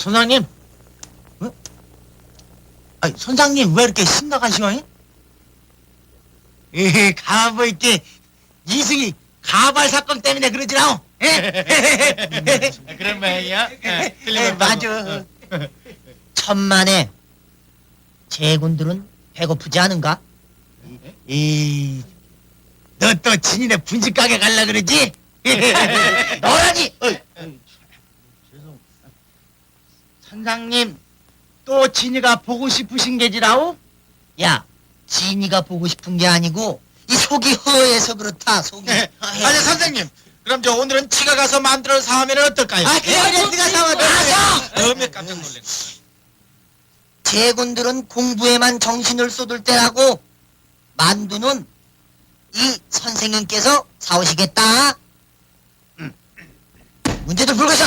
선장님, 어? 아니, 선장님 왜 이렇게 심각하시오? 잉? 에 가보 있게 이승이 가발 사건 때문에 그러지 라오. 에? 그런 모양이야? 에, 예, 맞아. 천만에 제군들은 배고프지 않은가? 이, 너 또 진이네 분식 가게 갈라 그러지? 너라니! 어이. 선장님, 또 진이가 보고 싶으신 게지라오? 야, 진이가 보고 싶은 게 아니고 이 속이 허해서 그렇다. 속이. 아니 선생님 그럼 저 오늘은 지가 가서 만들어 사오면 어떨까요? 아, 그래, 네가 사와. 가서. 너무 깜짝 놀랐네 제군들은 공부에만 정신을 쏟을 때라고 만두는 이 선생님께서 사오시겠다. 음. 문제들 풀고서.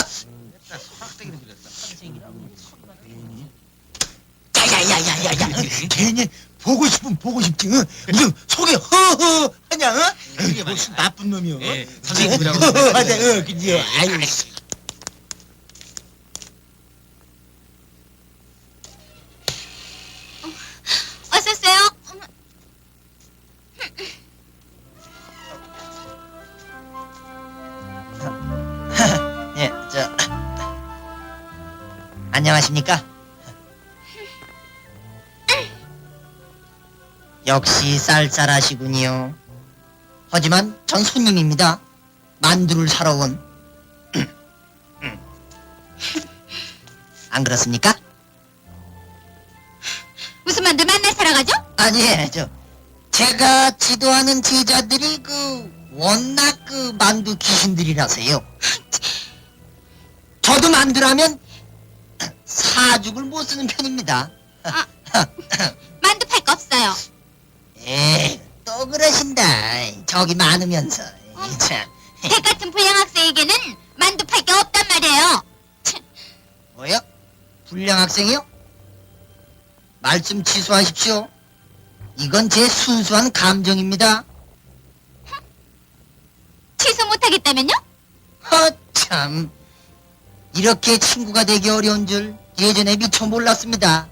야야야야야야. 괜히 보고 싶으면 보고 싶지. 응? 무슨 속이 허허 하냐? 응? 그게 무슨. 나쁜 놈이여. 예? 선생님이라고. 어, 그지? 아유. 어 안녕하십니까? 역시 쌀쌀하시군요. 하지만 전 손님입니다. 만두를 사러 온. 안 그렇습니까? 무슨 만두 만나 사러 가죠? 아니, 저 제가 지도하는 제자들이 그 워낙 그 만두 귀신들이라서요. 저도 만두라면 사죽을 못 쓰는 편입니다. 만두 팔 거 없어요. 에이, 또 그러신다. 저기 많으면서. 이 참. 백 같은 불량 학생에게는 만두 팔 게 없단 말이에요. 참, 뭐요? 불량 학생이요? 말씀 취소하십시오. 이건 제 순수한 감정입니다. 취소 못하겠다면요? 허참. 이렇게 친구가 되기 어려운 줄 예전에 미처 몰랐습니다.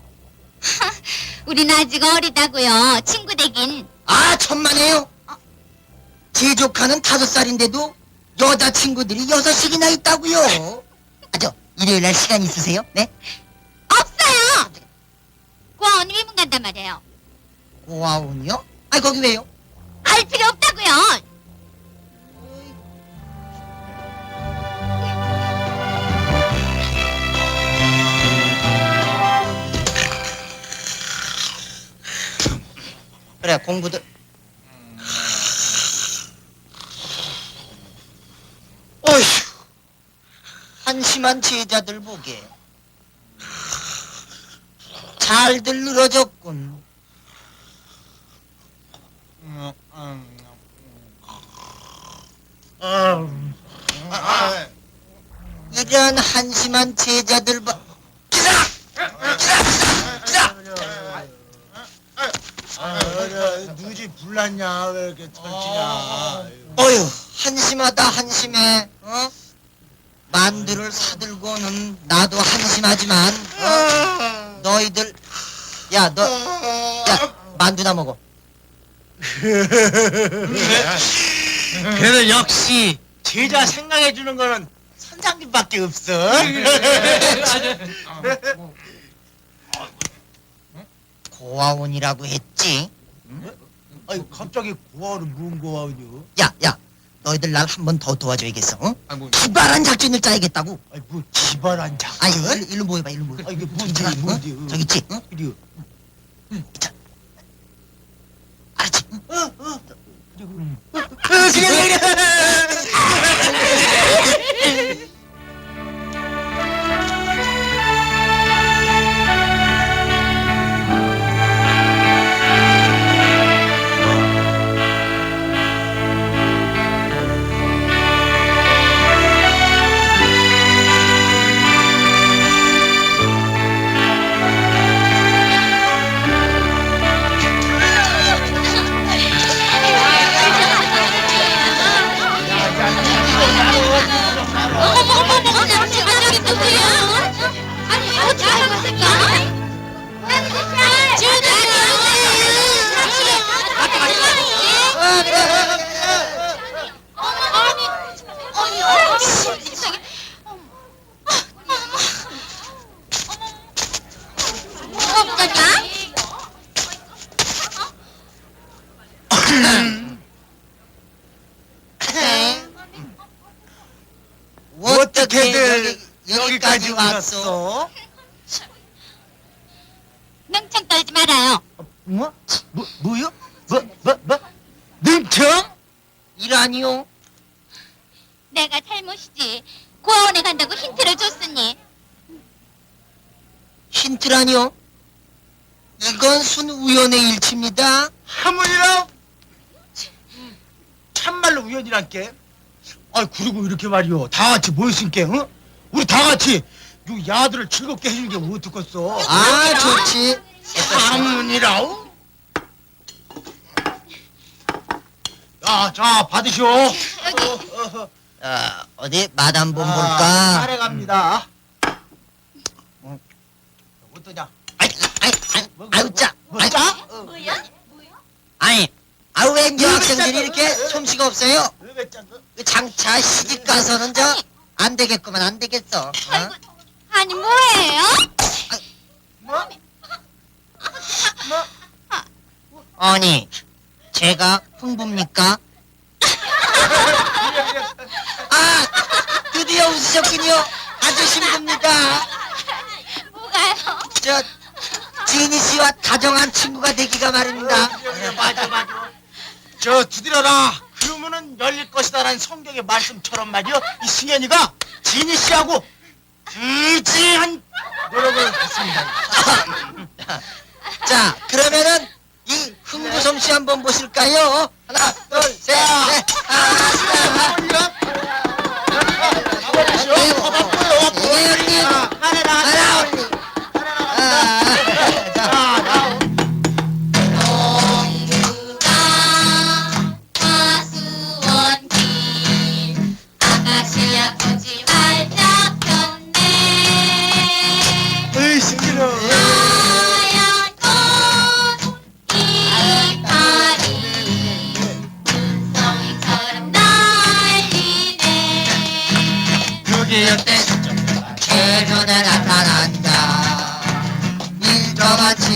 우리는 아직 어리다고요. 친구 되긴. 아, 천만에요. 제 조카는 다섯 살인데도 여자친구들이 여섯씩이나 있다고요. 아, 저, 일요일 날 시간 있으세요? 네? 없어요. 고아원 위문 간단 말이에요. 고아원이요? 아, 거기 왜요? 알 필요 없다고요. 그래, 공부도. 어휴, 한심한 제자들 보게. 잘들 늘어졌군. 이런 한심한 제자들 봐. 기사! 기사! 기사! 누지 불났냐 왜 이렇게 어. 어휴, 한심하다, 한심해. 어? 만두를 사들고는 나도 한심하지만, 어? 너희들, 야, 너, 야, 만두나 먹어. 그래도 역시 제자 생각해 주는 거는 선장님밖에 없어. 고아원이라고 했지? 아니 갑자기 고아를 무슨 고아요? 야, 야, 너희들 날 한 번 더 도와줘야겠어. 어? 아 뭐, 기발한 작전을 짜야겠다고. 아니 뭐 기발한 장. 아니, 일로, 일로 모여봐, 일로 모여. 아 이게 뭔지 괜찮아, 뭔지. 어? 저기 있지? 응? 그리고 알았지? 어, 어. 그리고 그래, 그래, 그래. 어떻게들 여기까지 왔어? 명창 떨지 말아요. 어, 뭐? 뭐, 뭐요? 이라니요? 내가 잘못이지. 고아원에 간다고 힌트를 줬으니. 힌트라니요? 이건 순 우연의 일치입니다. 하물이라? 참말로 우연이란 게. 아, 그리고 이렇게 말이요. 다 같이 모였으니까, 응? 우리 다 같이 요 야들을 즐겁게 해주는 게 어떻겠어? 아, 좋지. 하물이라우? 자, 자, 받으시오. 여기. 어, 어, 아, 어디 맛 한번 아, 볼까? 잘해 갑니다. 어, 어떠냐? 아이, 아이, 아이, 아유, 짜. 뭐 아이, 짜? 뭐야? 아니, 아우, 웬왜 여학생들이 짜고? 이렇게 솜씨가 없어요? 왜? 그 장차 시집 가서는 저, 안 되겠구만, 안 되겠어. 어? 아이고, 아니 뭐예요? 뭐? 뭐? 아니, 제가 흥부입니까? 아, 드디어 웃으셨군요. 아주 신부입니다. 뭐가요? 저, 지니 씨와 다정한 친구가 되기가 말입니다. 맞아, 맞아. 저 두드려라. 그러면은 열릴 것이다라는 성경의 말씀처럼 말이요. 이 승현이가 진희 씨하고 일지한 노력을 했습니다. 자, 그러면은 이 흥부 솜씨 한번 보실까요? 하나, 둘, 셋, 넷. 하나, 아버지요.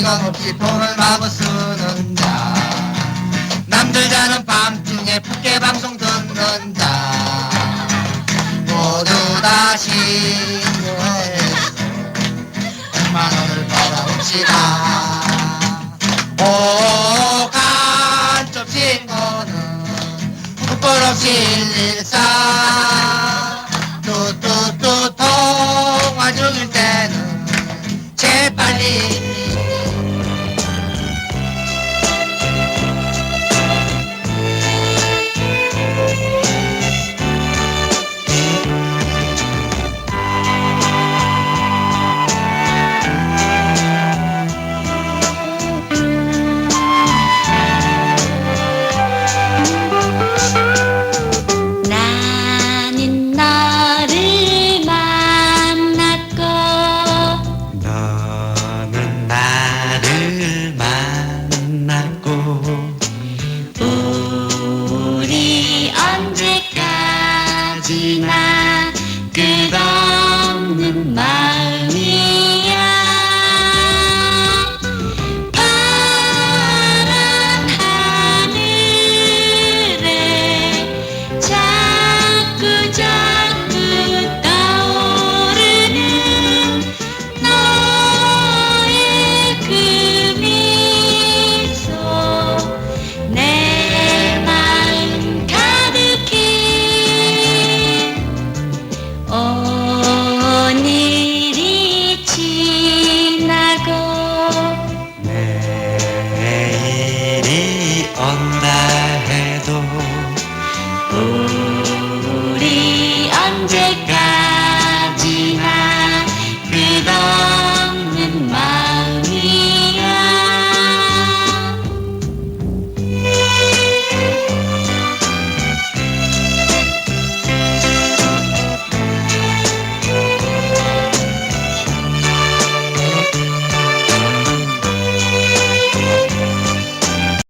밀저만 찍어먹기 폰을 마구 쓰는 자. 남들 자는 밤